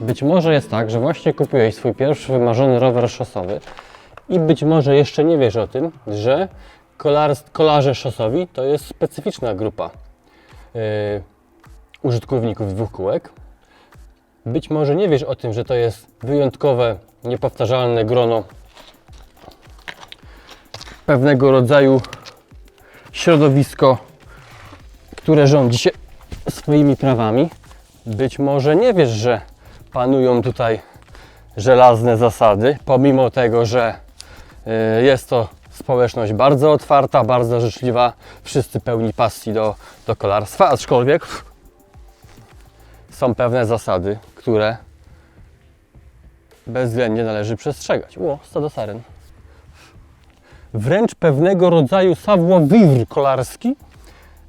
Być może jest tak, że właśnie kupiłeś swój pierwszy wymarzony rower szosowy i być może jeszcze nie wiesz o tym, że kolarze szosowi to jest specyficzna grupa yy, użytkowników dwóch kółek. Być może nie wiesz o tym, że to jest wyjątkowe, niepowtarzalne grono pewnego rodzaju środowisko, które rządzi się swoimi prawami. Być może nie wiesz, że panują tutaj żelazne zasady, pomimo tego, że y, jest to społeczność bardzo otwarta, bardzo życzliwa, wszyscy pełni pasji do, do kolarstwa, aczkolwiek są pewne zasady, które bezwzględnie należy przestrzegać. Ło, stado saren. Wręcz pewnego rodzaju savoir-vivre kolarski,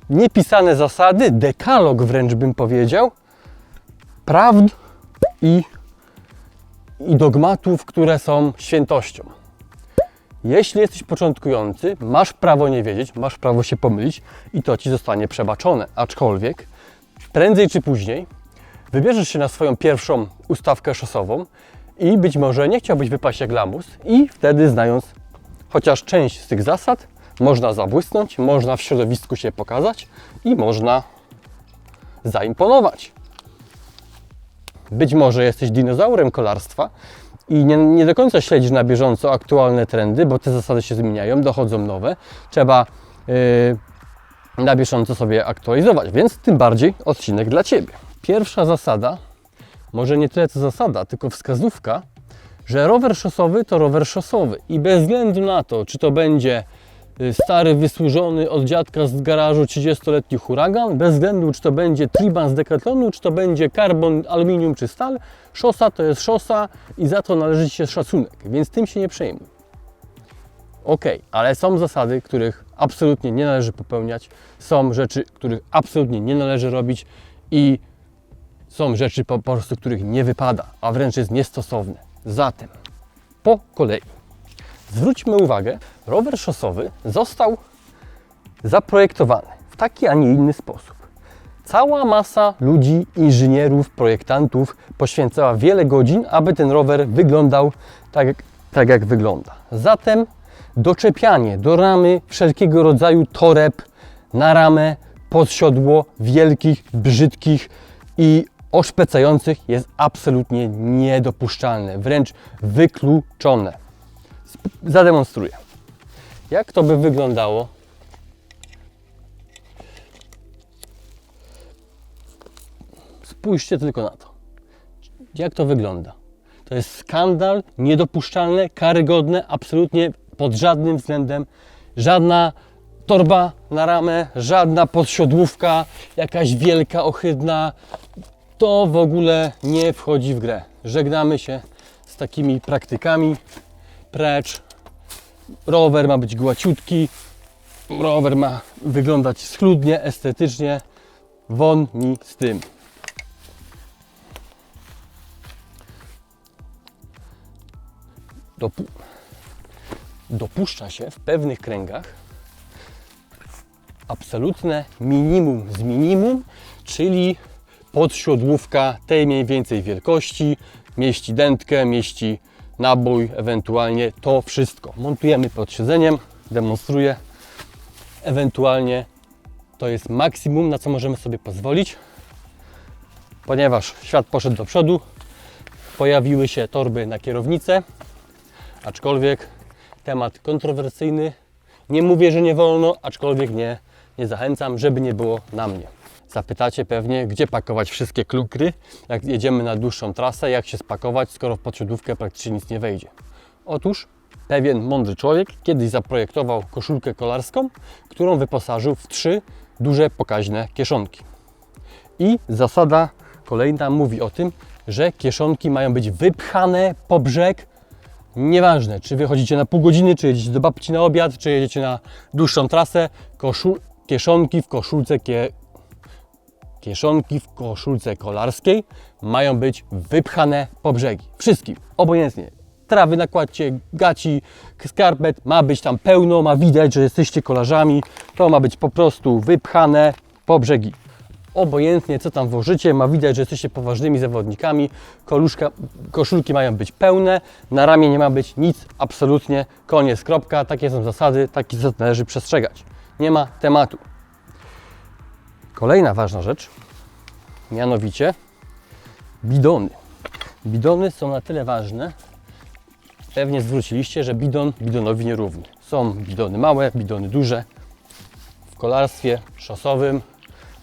niepisane zasady, dekalog wręcz bym powiedział, prawd i, i dogmatów, które są świętością. Jeśli jesteś początkujący, masz prawo nie wiedzieć, masz prawo się pomylić i to ci zostanie przebaczone. Aczkolwiek prędzej czy później wybierzesz się na swoją pierwszą ustawkę szosową i być może nie chciałbyś wypaść jak lamus i wtedy znając chociaż część z tych zasad, można zabłysnąć, można w środowisku się pokazać i można zaimponować. Być może jesteś dinozaurem kolarstwa i nie, nie do końca śledzisz na bieżąco aktualne trendy, bo te zasady się zmieniają, dochodzą nowe. Trzeba yy, na bieżąco sobie aktualizować, więc tym bardziej odcinek dla Ciebie. Pierwsza zasada, może nie tyle co zasada, tylko wskazówka, że rower szosowy to rower szosowy i bez względu na to, czy to będzie stary, wysłużony od dziadka z garażu 30-letni huragan, bez względu czy to będzie triban z Decathlonu, czy to będzie karbon, aluminium czy stal, szosa to jest szosa i za to należy się szacunek, więc tym się nie przejmuj. Ok, ale są zasady, których absolutnie nie należy popełniać, są rzeczy, których absolutnie nie należy robić i są rzeczy po prostu, których nie wypada, a wręcz jest niestosowne. Zatem, po kolei. Zwróćmy uwagę, rower szosowy został zaprojektowany w taki, a nie inny sposób. Cała masa ludzi, inżynierów, projektantów poświęcała wiele godzin, aby ten rower wyglądał tak, tak jak wygląda. Zatem doczepianie do ramy wszelkiego rodzaju toreb na ramę pod siodło wielkich, brzydkich i oszpecających jest absolutnie niedopuszczalne, wręcz wykluczone. Zademonstruję. Jak to by wyglądało? Spójrzcie tylko na to. Jak to wygląda? To jest skandal, niedopuszczalne, karygodne, absolutnie pod żadnym względem. Żadna torba na ramę, żadna podsiodłówka, jakaś wielka, ohydna. To w ogóle nie wchodzi w grę. Żegnamy się z takimi praktykami. Precz. Rower ma być głaciutki. Rower ma wyglądać schludnie, estetycznie. Won mi z tym. Dopu- dopuszcza się w pewnych kręgach absolutne minimum z minimum, czyli podsiodłówka tej mniej więcej wielkości, mieści dętkę, mieści nabój, ewentualnie to wszystko. Montujemy pod siedzeniem, demonstruję. Ewentualnie to jest maksimum, na co możemy sobie pozwolić, ponieważ świat poszedł do przodu, pojawiły się torby na kierownicę, aczkolwiek temat kontrowersyjny. Nie mówię, że nie wolno, aczkolwiek nie, nie zachęcam, żeby nie było na mnie. Zapytacie pewnie, gdzie pakować wszystkie klukry, jak jedziemy na dłuższą trasę, jak się spakować, skoro w podsiadówkę praktycznie nic nie wejdzie. Otóż pewien mądry człowiek kiedyś zaprojektował koszulkę kolarską, którą wyposażył w trzy duże pokaźne kieszonki. I zasada kolejna mówi o tym, że kieszonki mają być wypchane po brzeg Nieważne, czy wychodzicie na pół godziny, czy jedziecie do babci na obiad, czy jedziecie na dłuższą trasę, koszu... kieszonki w koszulce kie... kieszonki w koszulce kolarskiej mają być wypchane po brzegi. Wszystkim, obojętnie. Trawy nakładcie, gaci, skarpet, ma być tam pełno, ma widać, że jesteście kolarzami. To ma być po prostu wypchane po brzegi. Obojętnie co tam włożycie, ma widać, że jesteście poważnymi zawodnikami. Koluszka, koszulki mają być pełne, na ramię nie ma być nic, absolutnie, koniec, kropka. Takie są zasady, takich zasad należy przestrzegać. Nie ma tematu. Kolejna ważna rzecz, mianowicie bidony. Bidony są na tyle ważne, pewnie zwróciliście, że bidon bidonowi nierówny. Są bidony małe, bidony duże. W kolarstwie szosowym,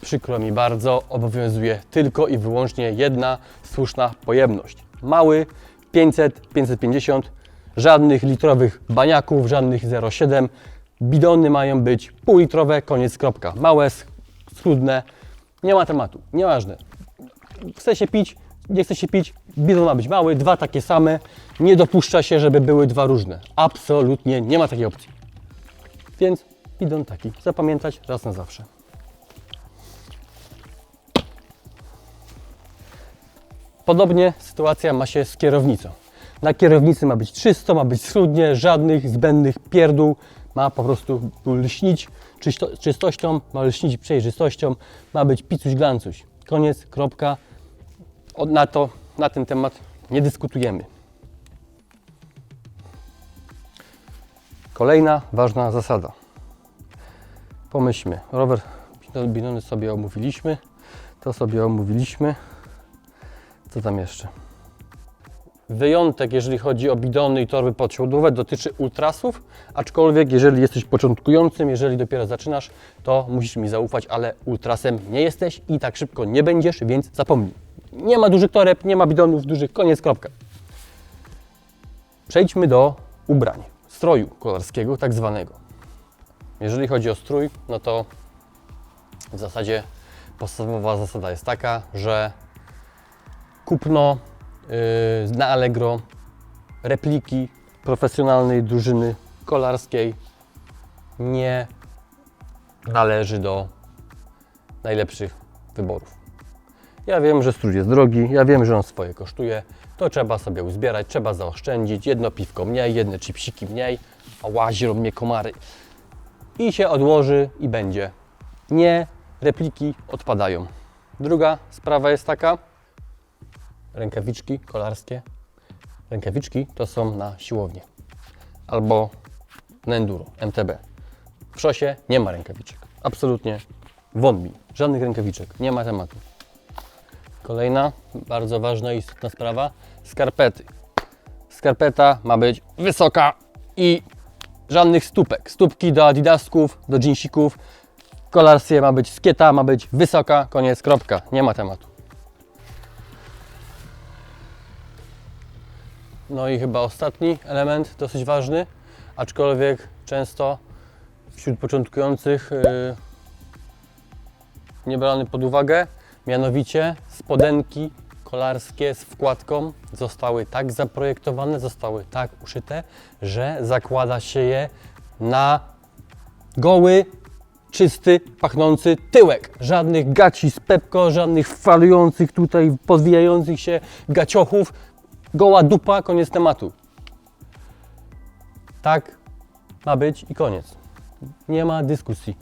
przykro mi bardzo, obowiązuje tylko i wyłącznie jedna słuszna pojemność. Mały 500, 550, żadnych litrowych baniaków, żadnych 0,7. Bidony mają być półlitrowe, koniec kropka. Małe, schludne, nie ma tematu, nieważne. Chce się pić, nie chce się pić, bidon ma być mały, dwa takie same. Nie dopuszcza się, żeby były dwa różne. Absolutnie nie ma takiej opcji. Więc bidon taki, zapamiętać raz na zawsze. Podobnie sytuacja ma się z kierownicą. Na kierownicy ma być czysto, ma być schludnie, żadnych zbędnych pierdół. Ma po prostu lśnić czysto, czystością, ma lśnić przejrzystością, ma być picuś glancuś. Koniec, kropka. Od, na, to, na ten temat nie dyskutujemy. Kolejna ważna zasada. Pomyślmy, rower bidony sobie omówiliśmy, to sobie omówiliśmy. Co tam jeszcze? Wyjątek, jeżeli chodzi o bidony i torby podsiodłowe, dotyczy ultrasów, aczkolwiek jeżeli jesteś początkującym, jeżeli dopiero zaczynasz, to musisz mi zaufać, ale ultrasem nie jesteś i tak szybko nie będziesz, więc zapomnij. Nie ma dużych toreb, nie ma bidonów dużych, koniec, kropka. Przejdźmy do ubrań, stroju kolarskiego tak zwanego. Jeżeli chodzi o strój, no to w zasadzie podstawowa zasada jest taka, że kupno na Allegro repliki profesjonalnej drużyny kolarskiej nie należy do najlepszych wyborów. Ja wiem, że strój jest drogi, ja wiem, że on swoje kosztuje, to trzeba sobie uzbierać, trzeba zaoszczędzić, jedno piwko mniej, jedne chipsiki mniej, a łazią mnie komary. I się odłoży i będzie. Nie, repliki odpadają. Druga sprawa jest taka, rękawiczki kolarskie. Rękawiczki to są na siłownię albo na enduro, MTB. W szosie nie ma rękawiczek. Absolutnie mi. Żadnych rękawiczek. Nie ma tematu. Kolejna bardzo ważna i istotna sprawa. Skarpety. Skarpeta ma być wysoka i żadnych stópek. Stópki do adidasków, do jeansików. W kolarstwie ma być skieta, ma być wysoka, koniec, kropka. Nie ma tematu. No i chyba ostatni element, dosyć ważny, aczkolwiek często wśród początkujących yy, nie brany pod uwagę, mianowicie spodenki kolarskie z wkładką zostały tak zaprojektowane, zostały tak uszyte, że zakłada się je na goły, czysty, pachnący tyłek. Żadnych gaci z pepko, żadnych falujących tutaj, podwijających się gaciochów. Goła dupa, koniec tematu. Tak ma być i koniec. Nie ma dyskusji.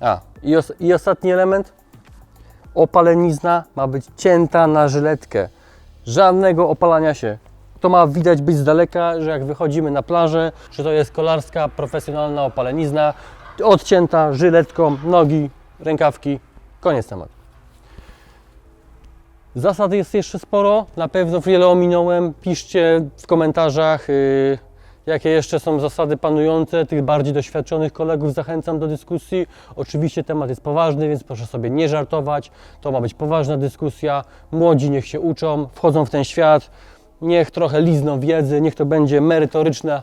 A, i, os i ostatni element. Opalenizna ma być cięta na żyletkę. Żadnego opalania się. To ma widać być z daleka, że jak wychodzimy na plażę, że to jest kolarska, profesjonalna opalenizna, odcięta żyletką, nogi, rękawki, koniec tematu. Zasad jest jeszcze sporo, na pewno wiele ominąłem. Piszcie w komentarzach, yy, jakie jeszcze są zasady panujące. Tych bardziej doświadczonych kolegów zachęcam do dyskusji. Oczywiście temat jest poważny, więc proszę sobie nie żartować. To ma być poważna dyskusja. Młodzi niech się uczą, wchodzą w ten świat. Niech trochę lizną wiedzy, niech to będzie merytoryczna,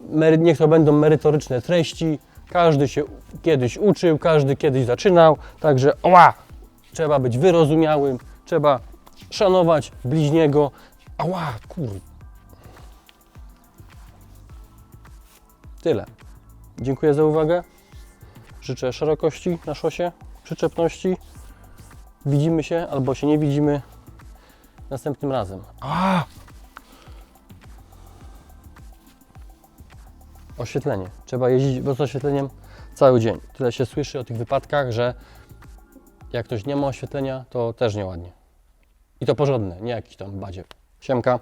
mery, niech to będą merytoryczne treści. Każdy się kiedyś uczył, każdy kiedyś zaczynał, także oła, trzeba być wyrozumiałym, trzeba szanować bliźniego. Ała, kur... Tyle. Dziękuję za uwagę. Życzę szerokości na szosie, przyczepności. Widzimy się albo się nie widzimy następnym razem. A! Oświetlenie. Trzeba jeździć, bo z oświetleniem cały dzień. Tyle się słyszy o tych wypadkach, że jak ktoś nie ma oświetlenia, to też nieładnie. I to porządne, nie jakiś tam badziew. Siemka.